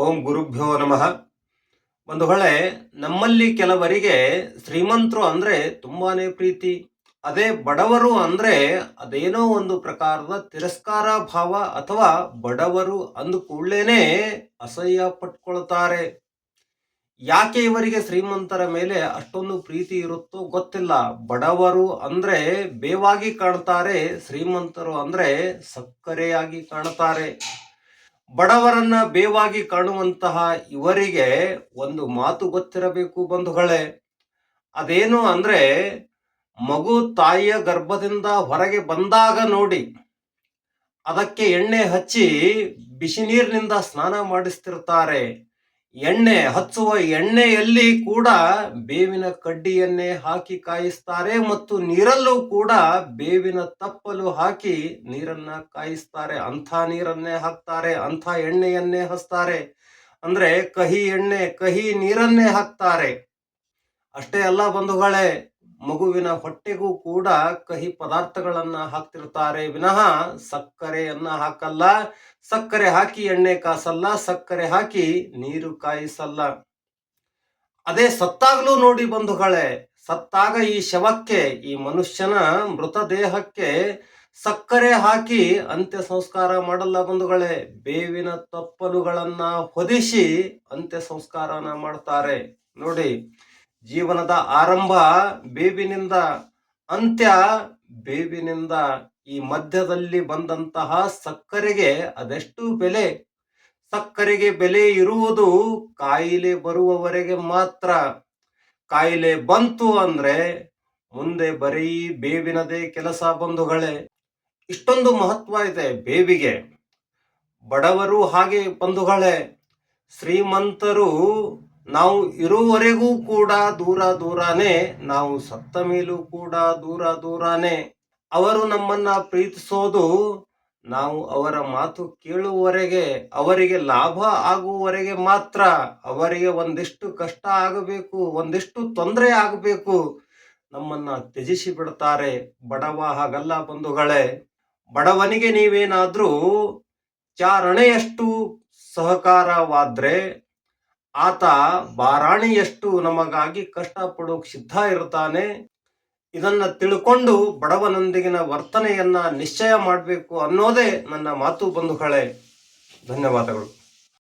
ಓಂ ಗುರುಭ್ಯೋ ನಮಃ. ಒಂದು ಹೊಳೆ, ನಮ್ಮಲ್ಲಿ ಕೆಲವರಿಗೆ ಶ್ರೀಮಂತರು ಅಂದರೆ ತುಂಬಾನೇ ಪ್ರೀತಿ. ಅದೇ ಬಡವರು ಅಂದರೆ ಅದೇನೋ ಒಂದು ಪ್ರಕಾರದ ತಿರಸ್ಕಾರ ಭಾವ ಅಥವಾ ಬಡವರು ಅಂದ ಕೂಡಲೇ ಅಸಹ್ಯ ಪಟ್ಕೊಳ್ತಾರೆ. ಯಾಕೆ ಇವರಿಗೆ ಶ್ರೀಮಂತರ ಮೇಲೆ ಅಷ್ಟೊಂದು ಪ್ರೀತಿ ಇರುತ್ತೋ ಗೊತ್ತಿಲ್ಲ. ಬಡವರು ಅಂದರೆ ಬೇವಾಗಿ ಕಾಣ್ತಾರೆ, ಶ್ರೀಮಂತರು ಅಂದರೆ ಸಕ್ಕರೆಯಾಗಿ ಕಾಣ್ತಾರೆ. ಬಡವರನ್ನ ಬೇವಾಗಿ ಕಾಣುವಂತಹ ಇವರಿಗೆ ಒಂದು ಮಾತು ಗೊತ್ತಿರಬೇಕು ಬಂಧುಗಳೇ. ಅದೇನು ಅಂದ್ರೆ ಮಗು ತಾಯಿಯ ಗರ್ಭದಿಂದ ಹೊರಗೆ ಬಂದಾಗ ನೋಡಿ, ಅದಕ್ಕೆ ಎಣ್ಣೆ ಹಚ್ಚಿ ಬಿಸಿ ನೀರಿನಿಂದ ಸ್ನಾನ ಮಾಡಿಸ್ತಿರ್ತಾರೆ. ಎಣ್ಣೆ, ಹಚ್ಚುವ ಎಣ್ಣೆಯಲ್ಲಿ ಕೂಡ ಬೇವಿನ ಕಡ್ಡಿಯನ್ನೇ ಹಾಕಿ ಕಾಯಿಸ್ತಾರೆ ಮತ್ತು ನೀರಲ್ಲೂ ಕೂಡ ಬೇವಿನ ತಪ್ಪಲು ಹಾಕಿ ನೀರನ್ನ ಕಾಯಿಸ್ತಾರೆ. ಅಂಥ ನೀರನ್ನೇ ಹಾಕ್ತಾರೆ, ಅಂಥ ಎಣ್ಣೆಯನ್ನೇ ಹಚ್ತಾರೆ. ಅಂದ್ರೆ ಕಹಿ ಎಣ್ಣೆ, ಕಹಿ ನೀರನ್ನೇ ಹಾಕ್ತಾರೆ. ಅಷ್ಟೇ ಅಲ್ಲ ಬಂಧುಗಳೇ ಮಗುವಿನ ಹೊಟ್ಟೆಗೂ ಕೂಡ ಕಹಿ ಪದಾರ್ಥಗಳನ್ನ ಹಾಕ್ತಿರ್ತಾರೆ. ವಿನಃ ಸಕ್ಕರೆಯನ್ನ ಹಾಕಲ್ಲ, ಸಕ್ಕರೆ ಹಾಕಿ ಎಣ್ಣೆ ಕಾಸಲ್ಲ, ಸಕ್ಕರೆ ಹಾಕಿ ನೀರು ಕಾಯಿಸಲ್ಲ. ಅದೇ ಸತ್ತಾಗ್ಲೂ ನೋಡಿ ಬಂಧುಗಳೇ, ಸತ್ತಾಗ ಈ ಶವಕ್ಕೆ, ಈ ಮನುಷ್ಯನ ಮೃತದೇಹಕ್ಕೆ ಸಕ್ಕರೆ ಹಾಕಿ ಅಂತ್ಯ ಸಂಸ್ಕಾರ ಮಾಡಲ್ಲ ಬಂಧುಗಳೇ. ಬೇವಿನ ತಪ್ಪಲುಗಳನ್ನ ಹೊದಿಸಿ ಅಂತ್ಯ ಸಂಸ್ಕಾರನ ಮಾಡ್ತಾರೆ. ನೋಡಿ ಜೀವನದ ಆರಂಭ ಬೇಬಿನಿಂದ ಅಂತ್ಯ ಬೇಬಿನಿಂದ ಈ ಮಧ್ಯದಲ್ಲಿ ಬಂದಂತಹ ಸಕ್ಕರೆಗೆ ಅದೆಷ್ಟು ಬೆಲೆ. ಸಕ್ಕರೆಗೆ ಬೆಲೆ ಇರುವುದು ಕಾಯಿಲೆ ಬರುವವರೆಗೆ ಮಾತ್ರ. ಕಾಯಿಲೆ ಬಂತು ಅಂದ್ರೆ ಮುಂದೆ ಬರೀ ಬೇವಿನದೇ ಕೆಲಸ ಬಂಧುಗಳೇ. ಇಷ್ಟೊಂದು ಮಹತ್ವ ಇದೆ ಬೇವಿಗೆ. ಬಡವರು ಹಾಗೆ ಬಂಧುಗಳೇ. ಶ್ರೀಮಂತರು ನಾವು ಇರುವವರೆಗೂ ಕೂಡ ದೂರ ದೂರನೇ, ನಾವು ಸತ್ತ ಮೇಲೂ ಕೂಡ ದೂರ ದೂರನೇ. ಅವರು ನಮ್ಮನ್ನ ಪ್ರೀತಿಸೋದು ನಾವು ಅವರ ಮಾತು ಕೇಳುವವರೆಗೆ, ಅವರಿಗೆ ಲಾಭ ಆಗುವವರೆಗೆ ಮಾತ್ರ. ಅವರಿಗೆ ಒಂದಿಷ್ಟು ಕಷ್ಟ ಆಗಬೇಕು, ಒಂದಿಷ್ಟು ತೊಂದರೆ ಆಗಬೇಕು. ನಮ್ಮನ್ನ ತ್ಯಜಿಸಿ ಬಿಡ್ತಾರೆ ಬಡವ ಹಾಗಲ್ಲ ಬಂಧುಗಳೇ. ಬಡವನಿಗೆ ನೀವೇನಾದ್ರೂ ಚಾರಣೆಯಷ್ಟು ಸಹಕಾರವಾದ್ರೆ ಆತ ಬಾರಾಣಿಯಷ್ಟು ನಮಗಾಗಿ ಕಷ್ಟಪಡೋಕ್ ಸಿದ್ಧ ಇರ್ತಾನೆ. ಇದನ್ನ ತಿಳ್ಕೊಂಡು ಬಡವನೊಂದಿಗಿನ ವರ್ತನೆಯನ್ನ ನಿಶ್ಚಯ ಮಾಡಬೇಕು ಅನ್ನೋದೇ ನನ್ನ ಮಾತು ಬಂಧುಗಳೇ. ಧನ್ಯವಾದಗಳು.